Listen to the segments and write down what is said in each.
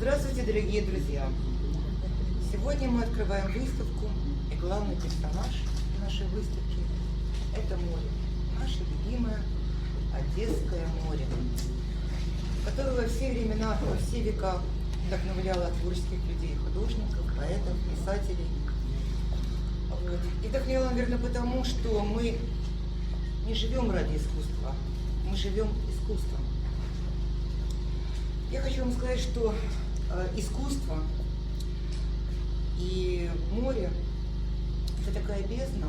Здравствуйте, дорогие друзья! Сегодня мы открываем выставку, и главный персонаж нашей выставки – это море. Наше любимое Одесское море, которое во все времена, во все века вдохновляло творческих людей, художников, поэтов, писателей. Вот. И вдохновляло, наверное, потому, что мы не живем ради искусства, мы живем искусством. Я хочу вам сказать, что искусство и море – это такая бездна,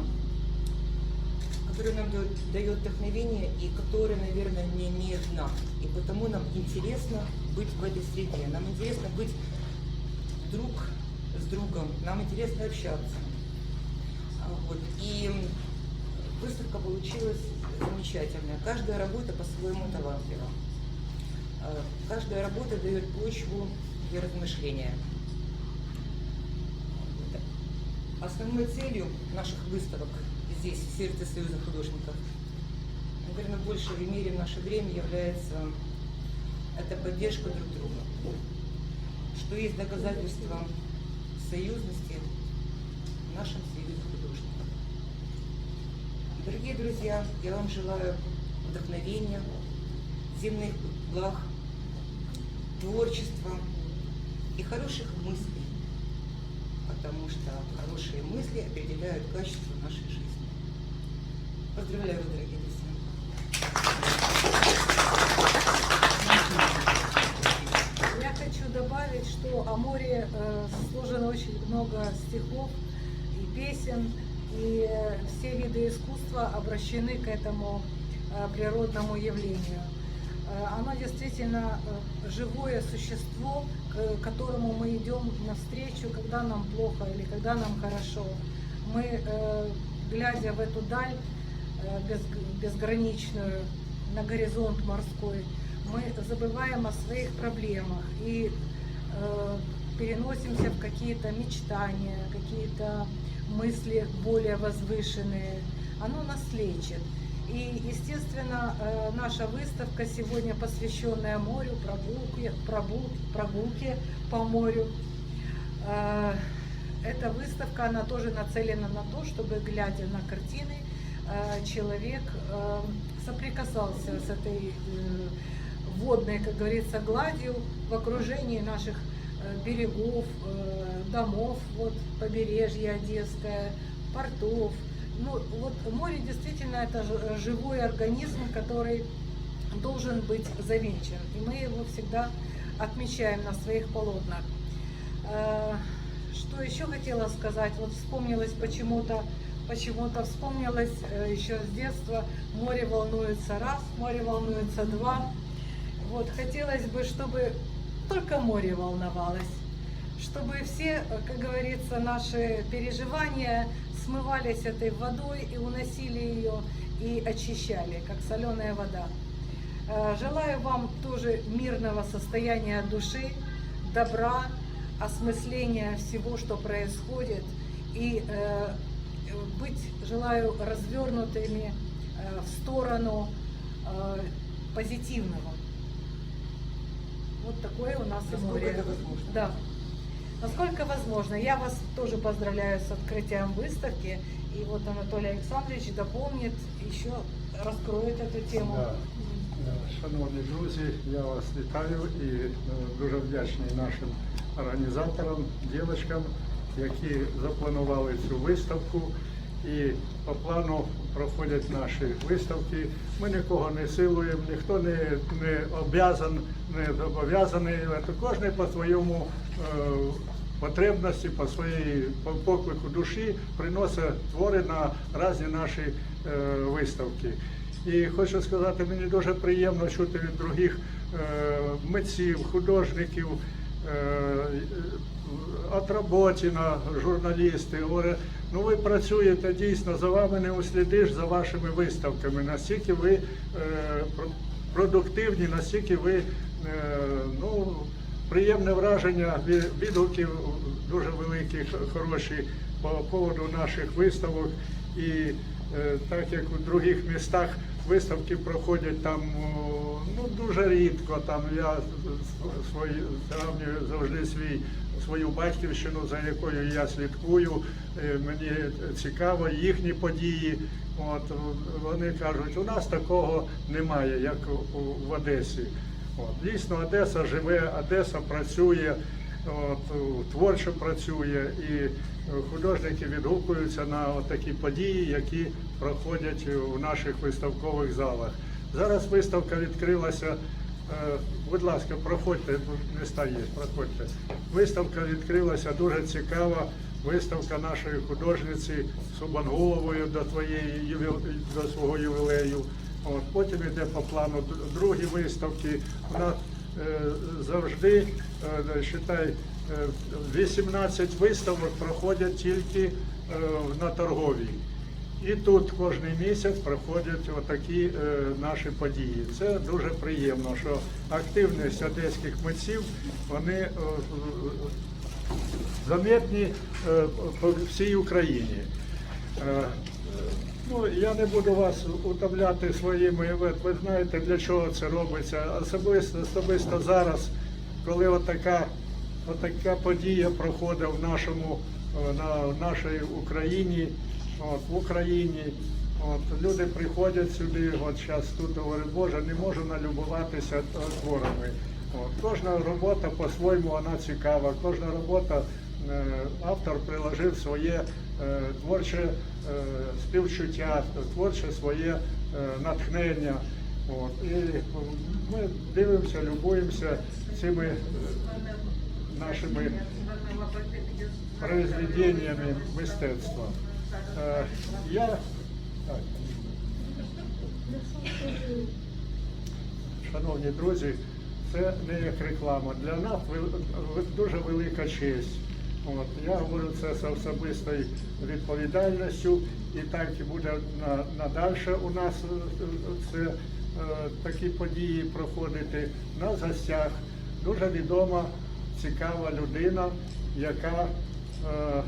которая нам дает, дает вдохновение и которая, наверное, не имеет дна. И потому нам интересно быть в этой среде, нам интересно быть друг с другом, нам интересно общаться. А, Вот. И выставка получилась замечательная. Каждая работа по-своему талантлива. Э, Каждая работа дает почву для размышления. Основной целью наших выставок здесь, в сердце Союза художников, наверное, в большей мере в наше время является это поддержка друг друга, что есть доказательство союзности в нашем Союзе художников. Дорогие друзья, я вам желаю вдохновения, земных благ, творчества и хороших мыслей, потому что хорошие мысли определяют качество нашей жизни. Поздравляю вас, дорогие друзья. Я хочу добавить, что о море э, сложено очень много стихов и песен, и все виды искусства обращены к этому э, природному явлению. Э, Оно действительно живое существо, к которому мы идем навстречу, когда нам плохо или когда нам хорошо. Мы, э, глядя в эту даль э, без- безграничную, на горизонт морской, мы забываем о своих проблемах и э, переносимся в какие-то мечтания, какие-то мысли более возвышенные. Оно нас лечит. И, естественно, э, наша выставка сегодня, посвященная морю, прогулке, прогул- прогулке по морю. Э, Эта выставка, она тоже нацелена на то, чтобы, глядя на картины, э, человек соприкасался с этой водной, как говорится, гладью в окружении наших берегов, домов, вот побережье Одесское, портов. Ну, вот море действительно это ж- живой организм, который должен быть завенчан. И мы его всегда отмечаем на своих полотнах. Э, Что еще хотела сказать? Вот вспомнилось почему-то, почему-то вспомнилось э, еще с детства, море волнуется раз, море волнуется два. Вот, хотелось бы, чтобы только море волновалось, чтобы все, э, как говорится, наши переживания смывались этой водой и уносили ее и очищали, как соленая вода. Э, Желаю вам тоже мирного состояния души, добра, осмысления всего, что происходит, и э, быть, желаю, развернутыми э, в сторону э, позитивного. Вот такое у нас Насколько море. это возможно. Да. Насколько возможно. Я вас тоже поздравляю с открытием выставки. И вот Анатолий Александрович дополнит, еще раскроет эту тему. Да. Е, Шановні друзі, я вас вітаю і е, дуже вдячний нашим організаторам, дівчатам, які запланували цю виставку. І по плану проходять наші виставки. Ми нікого не силуємо, ніхто не, не обязан, не зобов'язаний. Це Кожен по своєму е, потребності, по своїй по поклику душі приносить твори на різні наші е, виставки. І хочу сказати, мені дуже приємно чути від других е, митців, художників, е, Отработіна, журналісти, говорять, ну ви працюєте дійсно, за вами не услідиш за вашими виставками, настільки ви е, продуктивні, настільки ви е, ну, приємне враження, ві- відгуків дуже великі, хороші по поводу наших виставок. І е, так як у других містах виставки проходять там ну, дуже рідко. Там я свої, сравнюю завжди свій, свою батьківщину, за якою я слідкую. Е, Мені цікаво їхні події. От, вони кажуть, у нас такого немає, як у- в Одесі. От, дійсно, Одеса живе, Одеса працює, от, творчо працює, і е, художники відгукуються на такі події, які проходять у наших виставкових залах. Зараз виставка відкрилася. е, Будь ласка, проходьте, міста є, проходьте. Виставка відкрилася дуже цікава. Виставка нашої художниці Субанголовою до твоєї до свого ювілею. От, потім йде по плану другі виставки. Вона завжди, е, считай, е, 18 виставок проходять тільки е, на торговій. І тут кожен місяць проходять отакі е, наші події. Це дуже приємно, що активність одеських митців вони е, е, заметні е, по всій Україні. Е, Ну, я не буду вас утомляти своїми, ви, знаєте, для чого це робиться. Особисто, особисто зараз, коли отака, отака подія проходить в нашому, е, на, в нашій Україні, от, в Україні. От, люди приходять сюди, от зараз тут говорять, Боже, не можу налюбуватися творами. От, кожна робота по-своєму вона цікава, кожна робота е, автор приложив своє творче е, співчуття, творче своє е, натхнення. От. І ми дивимося, любуємося цими е, нашими произведеннями мистецтва. Е, Я. Шановні друзі, це не як реклама. Для нас дуже велика честь. От, я говорю це з особистою відповідальністю, і так буде на, надальше у нас е, це, е, такі події проходити. У нас гостях дуже відома, цікава людина, яка е,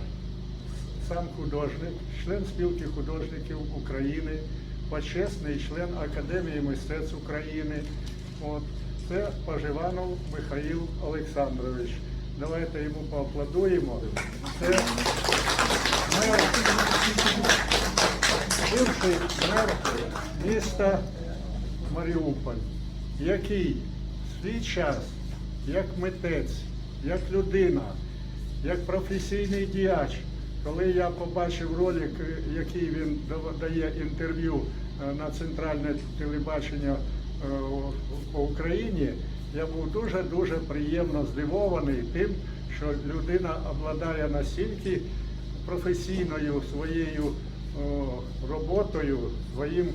сам художник, член спілки художників України, почесний член Академії мистецтв України. От. Це Поживанов Михаїл Олександрович. Давайте йому поаплодуємо. Це мер, бивший мер міста Маріуполь, який в свій час, як митець, як людина, як професійний діяч, коли я побачив ролик, який він дає інтерв'ю е, на центральне телебачення е, по Україні, я був дуже-дуже приємно здивований тим, що людина обладає настільки професійною своєю роботою, своїм,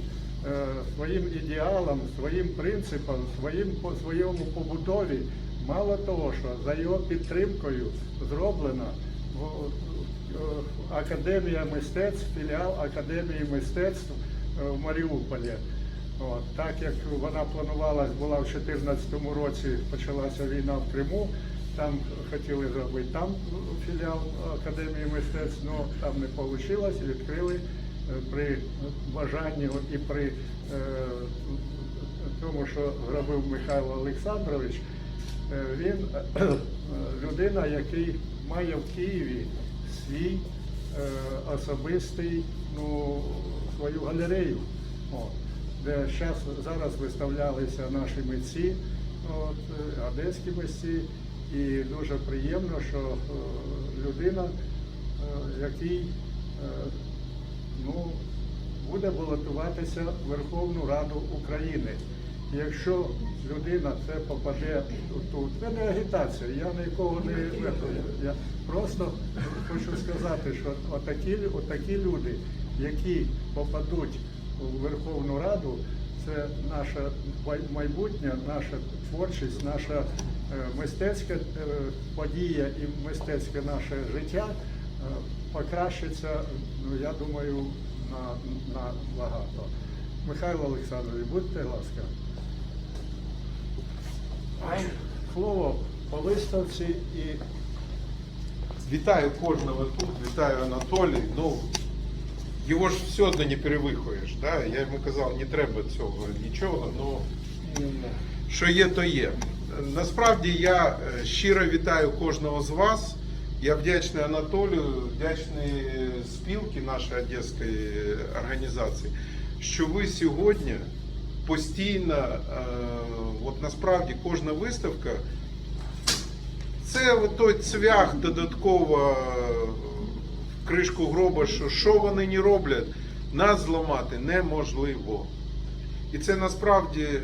е, своїм ідеалом, своїм принципом, своїм по своєму побудові. Мало того, що за його підтримкою зроблена Академія мистецтв, філіал Академії мистецтв е, в Маріуполі. От, так як вона планувалась, була в 2014 році, почалася війна в Криму, там хотіли зробити там філіал Академії мистецтв, але там не вийшло, відкрили е, при бажанні і при е, тому, що зробив Михайло Олександрович, е, він е, людина, який має в Києві свій е, особистий, ну, свою галерею. От де щас, зараз виставлялися наші митці, от, е, одеські митці, і дуже приємно, що е, людина, е, який е, ну, буде балотуватися в Верховну Раду України. Якщо людина це попаде тут, це не агітація, я нікого не. Я просто хочу сказати, що отакі, отакі люди, які попадуть у Верховну Раду, це наша майбутнє, наша творчість, наша е, мистецька е, подія і мистецьке наше життя е, покращиться, ну я думаю, на, на багато. Михайло Олександрович, будьте ласка. Слово по виставці і Вітаю кожного тут, вітаю Анатолій. Ну, його ж все одно не перевихуєш. Да? Я йому казав, не треба цього нічого, ну що є, то є. Насправді я е, щиро вітаю кожного з вас. Я вдячний Анатолію, вдячний спілки нашої одеської організації, що ви сьогодні постійно, е, от насправді кожна виставка це той цвях додатково кришку гроба, що що вони не роблять, нас зламати неможливо. І це насправді е,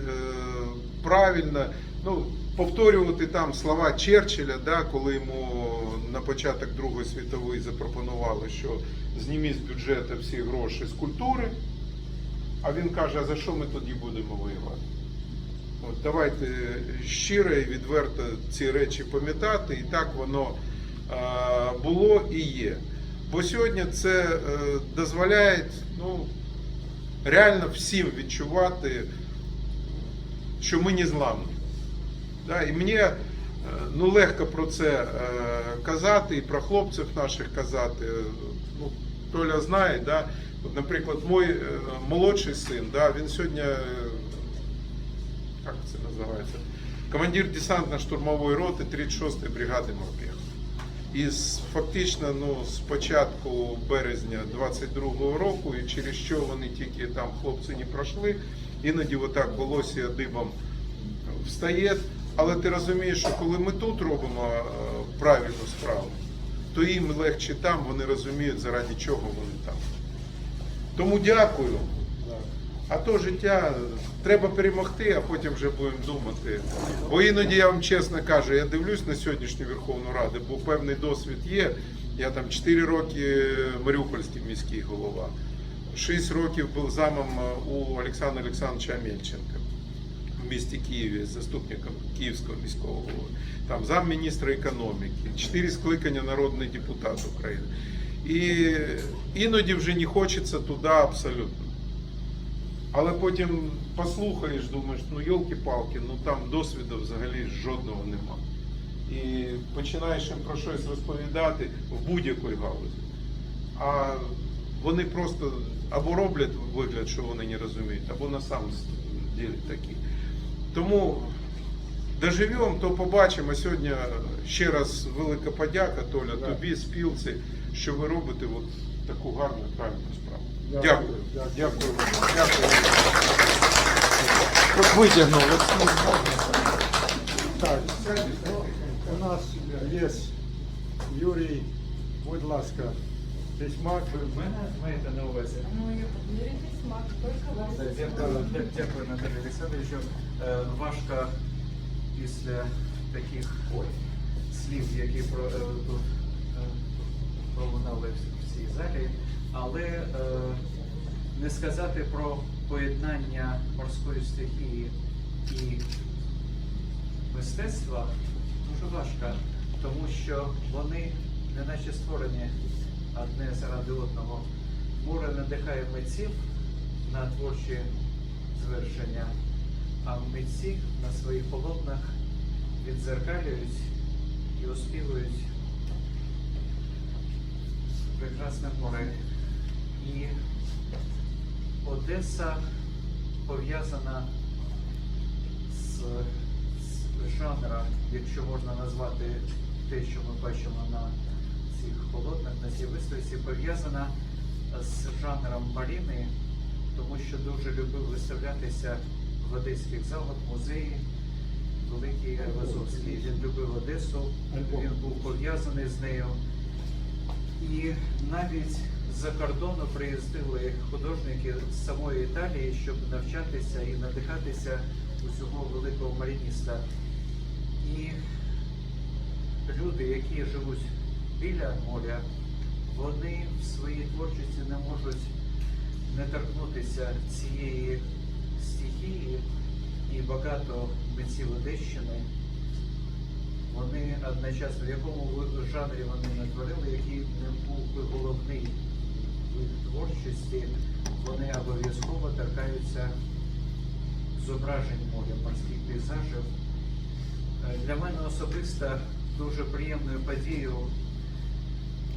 правильно. Ну, повторювати там слова Черчилля, да, коли йому на початок Другої світової запропонували, що зніміть з бюджету всі гроші з культури. А він каже, а за що ми тоді будемо воювати? От, давайте щиро і відверто ці речі пам'ятати, і так воно е, було і є. Бо сьогодні це е, дозволяє ну, реально всім відчувати, що ми не зламні. Да? І мені е, ну, легко про це е, казати, і про хлопців наших казати. Ну, Толя знає, да? От, наприклад, мой е, молодший син, да, він сьогодні, як це називається, командир десантно-штурмової роти 36-ї бригади морпіхів. І фактично ну, з початку березня 22-го року, і через що вони тільки там хлопці не пройшли, іноді отак волосся дибом встає. Але ти розумієш, що коли ми тут робимо е, правильну справу, то їм легше там, вони розуміють, заради чого вони там. Тому дякую. А то життя треба перемогти, а потім вже будемо думати. Бо іноді я вам чесно кажу, я дивлюсь на сьогоднішню Верховну Раду, бо певний досвід є. Я там 4 роки Маріупольський міський голова, 6 років був замом у Олександра Олександровича Амельченка в місті Києві, заступником Київського міського голови, там замміністра економіки, 4 скликання народний депутат України. І іноді вже не хочеться туди абсолютно. Але потім послухаєш, думаєш, ну йолки-палки, ну там досвіду взагалі жодного нема. І починаєш їм про щось розповідати в будь-якій галузі. А вони просто або роблять вигляд, що вони не розуміють, або на самом ділі такі. Тому доживемо, то побачимо. Сьогодні ще раз велика подяка, Толя, Да. тобі, спілці, що ви робите от таку гарну, правильну справу. Дякую. Дякую. Дякую. Дякую. Вытянул. Так, у нас є Юрій, будь ласка, письмак. Ви мене маєте на увазі? Ну и берите смак, только вам. Дякую, дя- дякую Наталі Олександровичу. Е, Важко після таких слів, які про, е, тут е, пролунали в цій залі, але не сказати про поєднання морської стихії і мистецтва дуже важко, тому що вони неначе створені одне заради одного. Море надихає митців на творчі звершення, а митці на своїх полотнах відзеркалюють і оспівують прекрасне море. І Одеса пов'язана з, з жанром, якщо можна назвати те, що ми бачимо на цих полотнах, на цій виставці, пов'язана з жанром маріни, тому що дуже любив виставлятися в одеських залах, музеї. Великий Айвазовський. Він любив Одесу, він був пов'язаний з нею. І навіть з-за кордону приїздили художники з самої Італії, щоб навчатися і надихатися усього великого марініста. І люди, які живуть біля моря, вони в своїй творчості не можуть не торкнутися цієї стихії, і багато митців Одещини вони одночасно, в якому жанрі вони не творили, який не був би головний творчості, вони обов'язково торкаються зображень моря, морських пейзажів. Е, Для мене особисто дуже приємною подією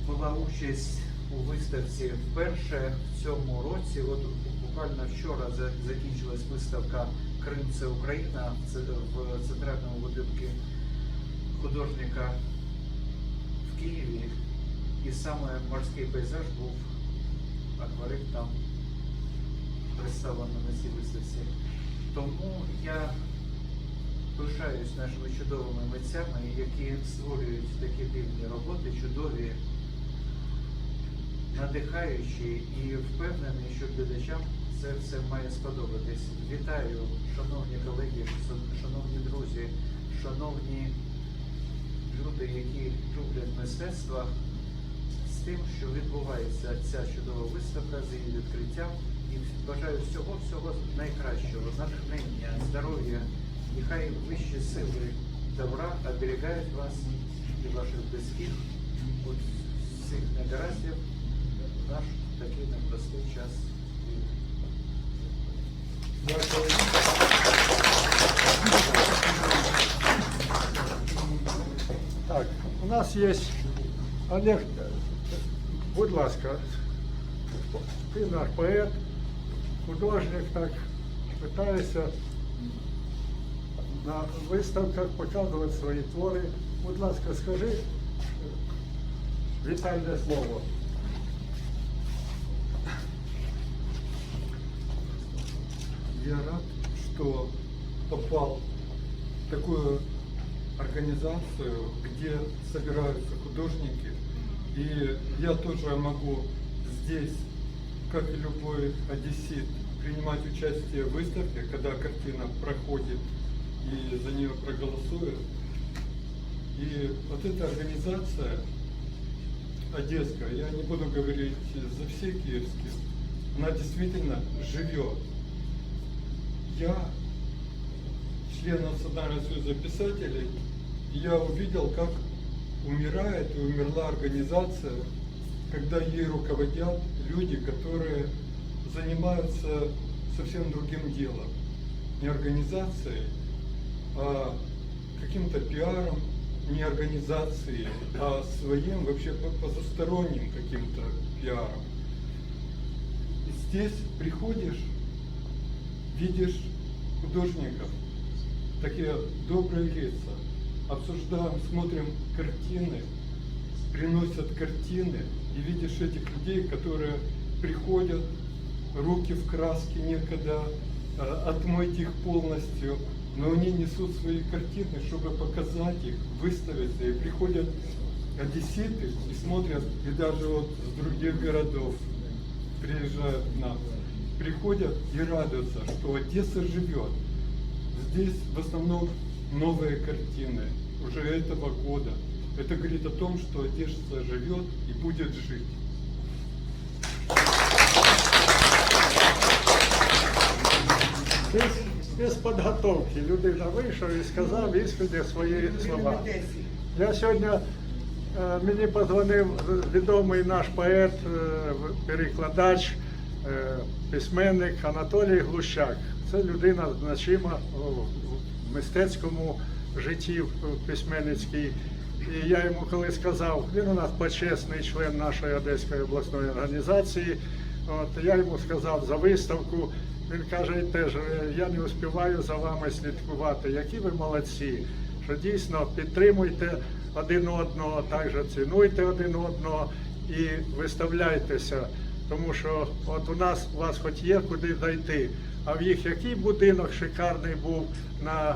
була участь у виставці вперше в цьому році. От буквально вчора закінчилась виставка Крим це Україна в центральному будинку художника в Києві. І саме морський пейзаж був акварель там представлено на цій виставці. Тому я пишаюсь нашими чудовими митцями, які створюють такі дивні роботи, чудові, надихаючі і впевнений, що глядачам це все має сподобатись. Вітаю, шановні колеги, шановні друзі, шановні люди, які люблять мистецтво, тим, що відбувається ця чудова виставка з її відкриттям. І бажаю всього всього найкращого, натхнення, здоров'я. І хай вищі сили добра оберігають вас і ваших близьких від всіх негараздів наш такий непростий час. Так, у нас є Олег, будь ласка, ти наш поет, художник, так, питаєшся на виставках показувати свої твори. Будь ласка, скажи вітальне слово. Я рад, что попал в такую организацию, где собираются художники. и я тоже могу здесь, как и любой одессит, принимать участие в выставке, когда картина проходит и за нее проголосуют. И вот эта организация одесская, я не буду говорить за все киевские, она действительно живет. Я член Национального союза писателей, я увидел, как умирает и умерла организация, когда ей руководят люди, которые занимаются совсем другим делом. Не организацией, а каким-то пиаром, не организацией, а своим вообще по- потусторонним каким-то пиаром. И здесь приходишь, видишь художников, такие добрые лица, обсуждаем, смотрим картины, приносят картины, и видишь этих людей, которые приходят, руки в краске некогда, э, отмыть их полностью, но они несут свои картины, чтобы показать их, выставить, и приходят одесситы и смотрят, и даже вот с других городов приезжают к нам, приходят и радуются, что Одесса живет. Здесь в основном новые картины уже этого года. Это говорит о том, что Одесса живет и будет жить. Без, без підготовки людина вийшов і сказав іскренні свої слова. Я сьогодні е, мені подзвонив відомий наш поет, е, перекладач, е, письменник Анатолій Глущак. Це людина значима мистецькому житті письменницькій. І я йому коли сказав, він у нас почесний член нашої Одеської обласної організації. От я йому сказав за виставку. Він каже теж, «Е, я не успіваю за вами слідкувати. Які ви молодці, що дійсно підтримуйте один одного, також цінуйте один одного і виставляйтеся. Тому що от у нас у вас хоч є куди дойти. А в їх який будинок шикарний був на е,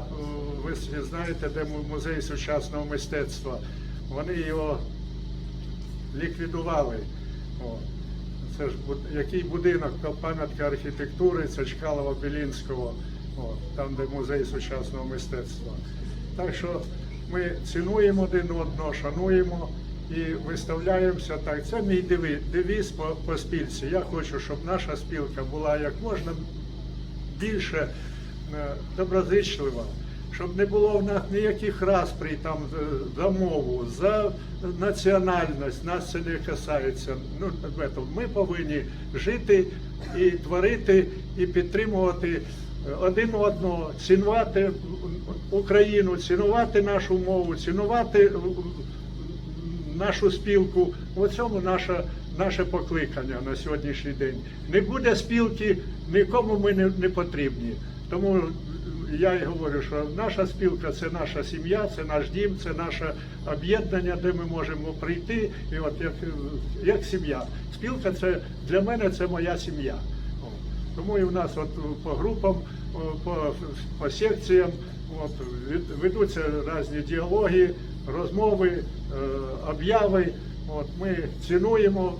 ви знаєте, де музей сучасного мистецтва. Вони його ліквідували. О. Це ж який будинок, пам'ятка архітектури, це Чкалова Білінського, там, де музей сучасного мистецтва. Так що ми цінуємо один одного, шануємо і виставляємося так. Це мій девіз по, по спілці. Я хочу, щоб наша спілка була як можна більше е, доброзичлива, щоб не було в нас ніяких распрій там за- мову, за національність, нас це не касається. Ну. Ми повинні жити і творити, і підтримувати е, один одного, цінувати Україну, цінувати нашу мову, цінувати нашу спілку. У цьому наша наше покликання на сьогоднішній день. Не буде спілки, нікому ми не, не потрібні. Тому я і говорю, що наша спілка це наша сім'я, це наш дім, це наше об'єднання, де ми можемо прийти. І от як, як сім'я. Спілка це для мене це моя сім'я. Тому і в нас от по групам, по, по секціям от, ведуться різні діалоги, розмови, е, обяви. От, ми цінуємо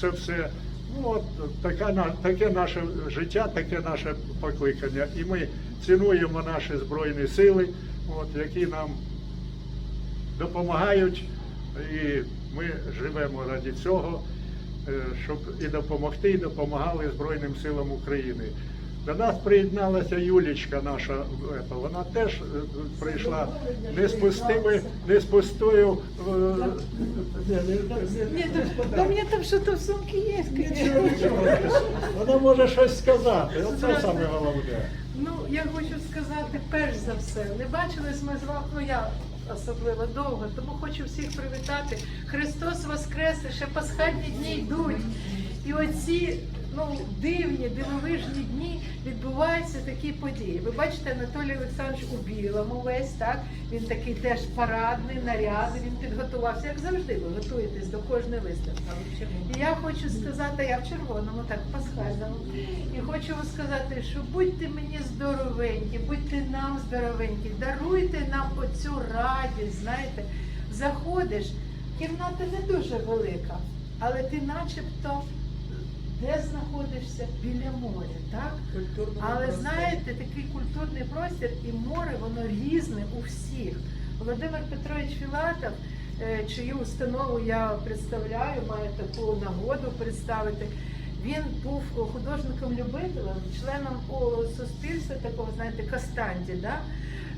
це все. Ну, от, така, таке наше життя, таке наше покликання. І ми цінуємо наші Збройні сили, от, які нам допомагають, і ми живемо раді цього, е, щоб і допомогти, і допомагали Збройним силам України. До нас приєдналася Юлічка наша, вона теж е, прийшла не з пустими, не з пустою. у меня там что-то в есть, конечно. Вона може щось сказати, оце саме головне. Ну, я хочу сказати, перш за все, не бачились ми з вами, ну я особливо довго, тому хочу всіх привітати. Христос Воскресе, ще пасхальні дні йдуть. І оці ну, дивні, дивовижні дні відбуваються такі події. Ви бачите, Анатолій Олександрович у білому весь, так? Він такий теж парадний, нарядний, він підготувався, як завжди, ви готуєтесь до кожної виставки. І я хочу сказати, я в червоному, так, пасхальному. І хочу вам сказати, що будьте мені здоровенькі, будьте нам здоровенькі, даруйте нам оцю радість, знаєте, заходиш, кімната не дуже велика, але ти начебто де знаходишся? Біля моря, так? Але знаєте, такий культурний простір і море, воно різне у всіх. Володимир Петрович Філатов, е, чию установу я представляю, маю таку нагоду представити. Він був художником-любителем, членом суспільства такого, знаєте, Кастанді, да?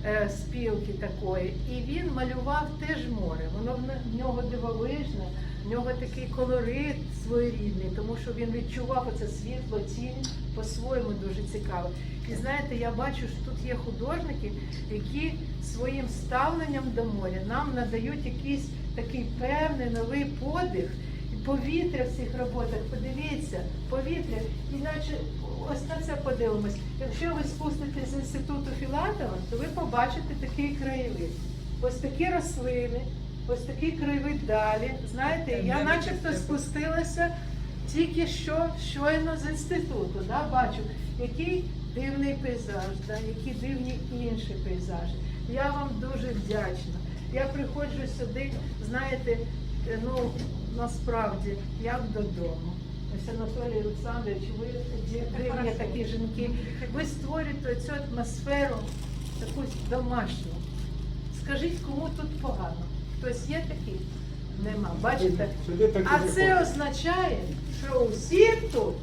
е, спілки такої. І він малював теж море. Воно в нього дивовижне, в нього такий колорит своєрідний, тому що він відчував оце світло, тінь по-своєму дуже цікаво. І знаєте, я бачу, що тут є художники, які своїм ставленням до моря нам надають якийсь такий певний новий подих. Повітря в цих роботах, подивіться, повітря, іначе ось на це подивимось. Якщо ви спуститесь з інституту Філатова, то ви побачите такий краєвид. Ось такі рослини, ось такий краєвид далі. Знаєте, я начебто спустилася тільки що щойно з інституту. Да, бачу, який дивний пейзаж, да, які дивні інші пейзажі. Я вам дуже вдячна. Я приходжу сюди, знаєте, е, ну насправді як додому. Ось Анатолій Олександрович, ви дивні такі жінки. Ви створюєте цю атмосферу таку домашню. Скажіть, кому тут погано? Хтось є такий? Нема. Бачите? А це означає, що усім тут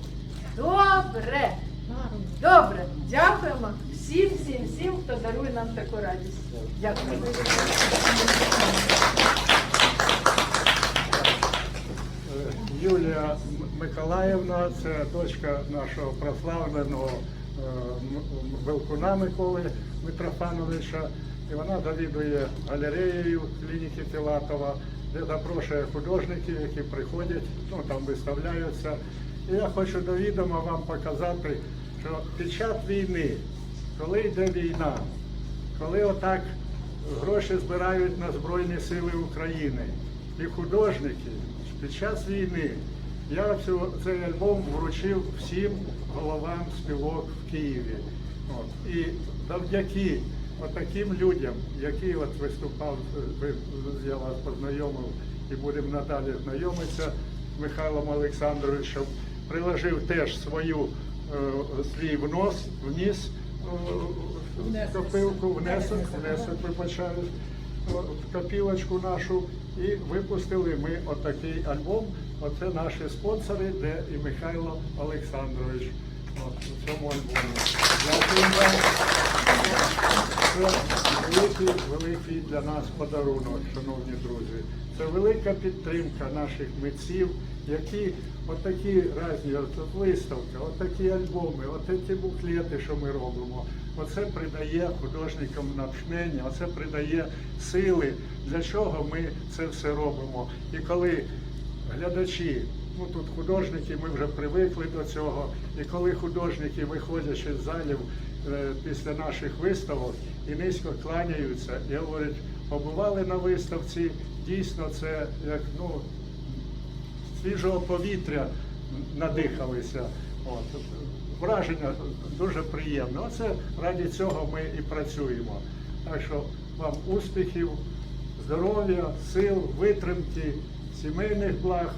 добре. Добре. Дякуємо всім, всім, всім, хто дарує нам таку радість. Дякую. Е, Юлія Миколаївна, це дочка нашого прославленого Велкуна Миколи Митрофановича. І вона завідує галереєю клініки Філатова, де запрошує художників, які приходять, ну там виставляються. І я хочу до відома вам показати, що під час війни, коли йде війна, коли отак гроші збирають на Збройні Сили України і художники під час війни, я цю, цей альбом вручив всім головам співок в Києві. От. І завдяки таким людям, які от виступав, е, я вас познайомив і будемо надалі знайомитися з Михайлом Олександровичем, приложив теж свою е, свій внос, вніс е, в копилку, внесок, внесок, вибачаюсь, в копілочку нашу і випустили ми отакий альбом. Оце наші спонсори, де і Михайло Олександрович. От, у цьому альбомі. Дякую вам. Це великий, великий для нас подарунок, шановні друзі. Це велика підтримка наших митців, які отакі різні от виставки, отакі альбоми, отакі буклети, що ми робимо. Оце придає художникам натхнення, оце придає сили, для чого ми це все робимо. І коли глядачі ну тут художники, ми вже привикли до цього. І коли художники, виходячи з залів після наших виставок і низько кланяються і говорять, побували на виставці, дійсно це як ну свіжого повітря надихалися. От. Враження дуже приємне. Оце раді цього ми і працюємо. Так що вам успіхів, здоров'я, сил, витримки, сімейних благ.